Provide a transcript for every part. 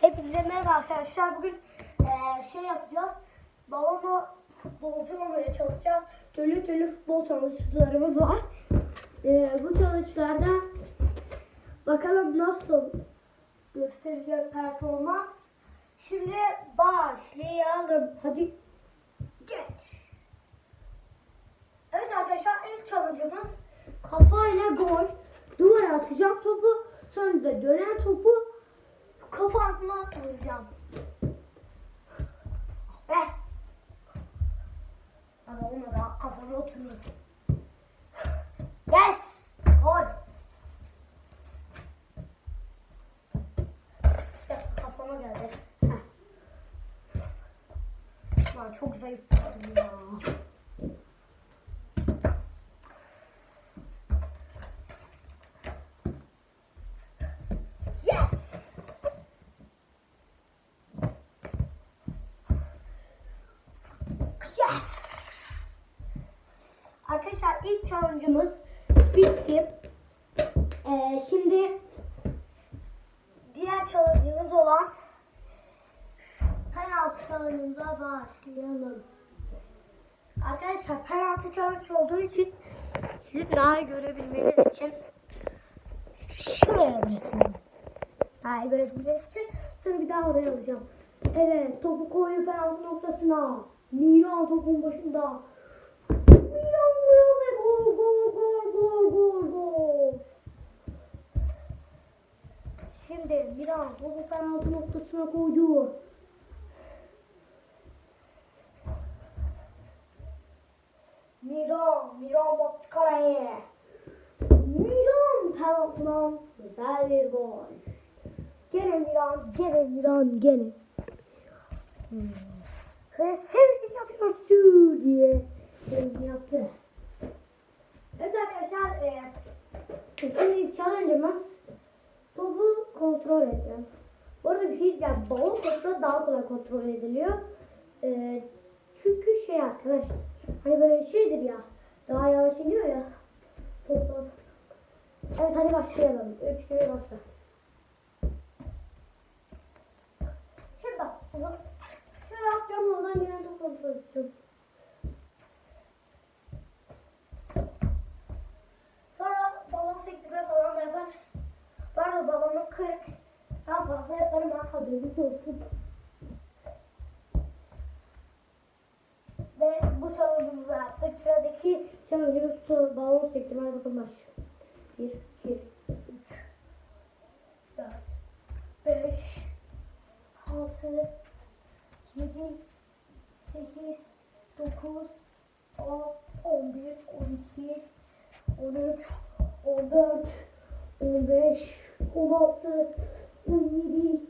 Hepinize merhaba arkadaşlar. Bugün eee, şey yapacağız. Balonla futbolcu olmaya çalışacağız. Türlü türlü futbol challenge'larımız var. Eee, bu challenge'larda bakalım nasıl göstereceğim performans. Şimdi başlayalım. Hadi geç. Evet arkadaşlar ilk challenge'ımız kafayla gol. Duvara atacağım topu. Sonra da dönen topu kafamla vuracağım. Ah Be. Ama olmadı. Kafama oturmuyor. Yes. Gol. Kafama geldi. Heh. Çok zayıf ya. Yes! Yes! Arkadaşlar ilk challenge'ımız bitti. Ee, şimdi diğer challenge'ımız olan penaltı challenge'ımıza başlayalım. Arkadaşlar penaltı challenge olduğu için sizin daha iyi görebilmeniz için şuraya bırakıyorum. Daha iyi görebilmeniz için sonra bir daha oraya alacağım. Evet topu koyuyor penaltı noktasına. Miran topun başında. Gol gol gol. Şimdi Miran topu penaltı noktasına koydu. Miran, Miran baktı kaleye. Miran penaltıdan güzel bir gol. Gene Miran, gene Miran, gene. Hmm. Ve sevgili yapıyorsun diye sevgili yaptı. Evet arkadaşlar, e, şimdi challenge'ımız topu kontrol edeceğim. Bu arada bir şey diyeceğim, balon topta daha kolay kontrol ediliyor. E, çünkü şey arkadaşlar, hani böyle şeydir ya, daha yavaş iniyor ya. Toplar. Evet hadi başlayalım. Üç gibi başla. Şurada. Şöyle atacağım oradan gelen top kontrol edeceğim. Haberiniz olsun. Ve bu challenge'ımızı yaptık. Sıradaki challenge'ımız balon sektirme. Hadi bakalım başlıyor. 1, 2, 3, 4, 5, 6, 7, 8, 9, 10, 11, 12, 13, 14, 15, 16, 17,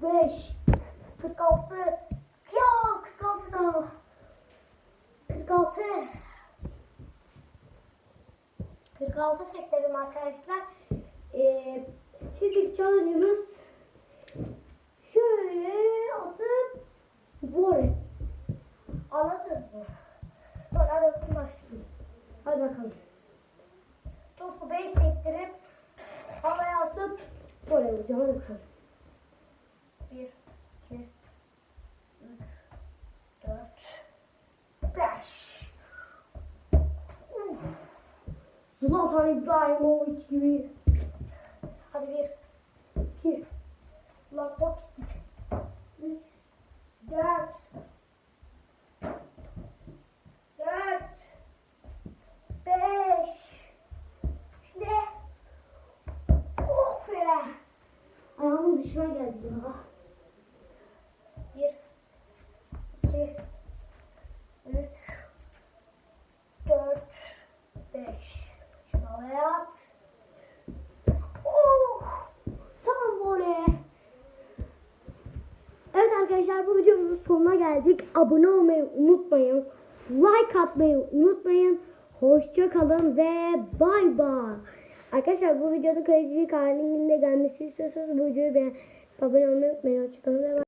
45, 46, ya 46 daha. 46. 46 seklerim arkadaşlar. Ee, şimdiki challenge'ımız şöyle atıp voley. Anladınız mı? Hadi hadi başlayalım. Hadi bakalım. Topu 5 sektirip havaya atıp voley vuracağım. Hadi bakalım. 1, 2, 3, 4, 5. Uf. Zlatan İbrahimovic gibi. Hadi bir, iki, lan top gitti. Üç, dört, dört, beş. Şimdi, oh be. Ayağımın dışına geldi ya. 2 3 4 5 Şimdi havaya at. Oh! Tam oraya. Evet arkadaşlar bu videomuzun sonuna geldik. Abone olmayı unutmayın. Like atmayı unutmayın. Hoşça kalın ve bay bay. Arkadaşlar bu videonun kalıcılık halinde gelmesi istiyorsanız bu videoyu beğen abone olmayı unutmayın. Hoşça kalın ve bay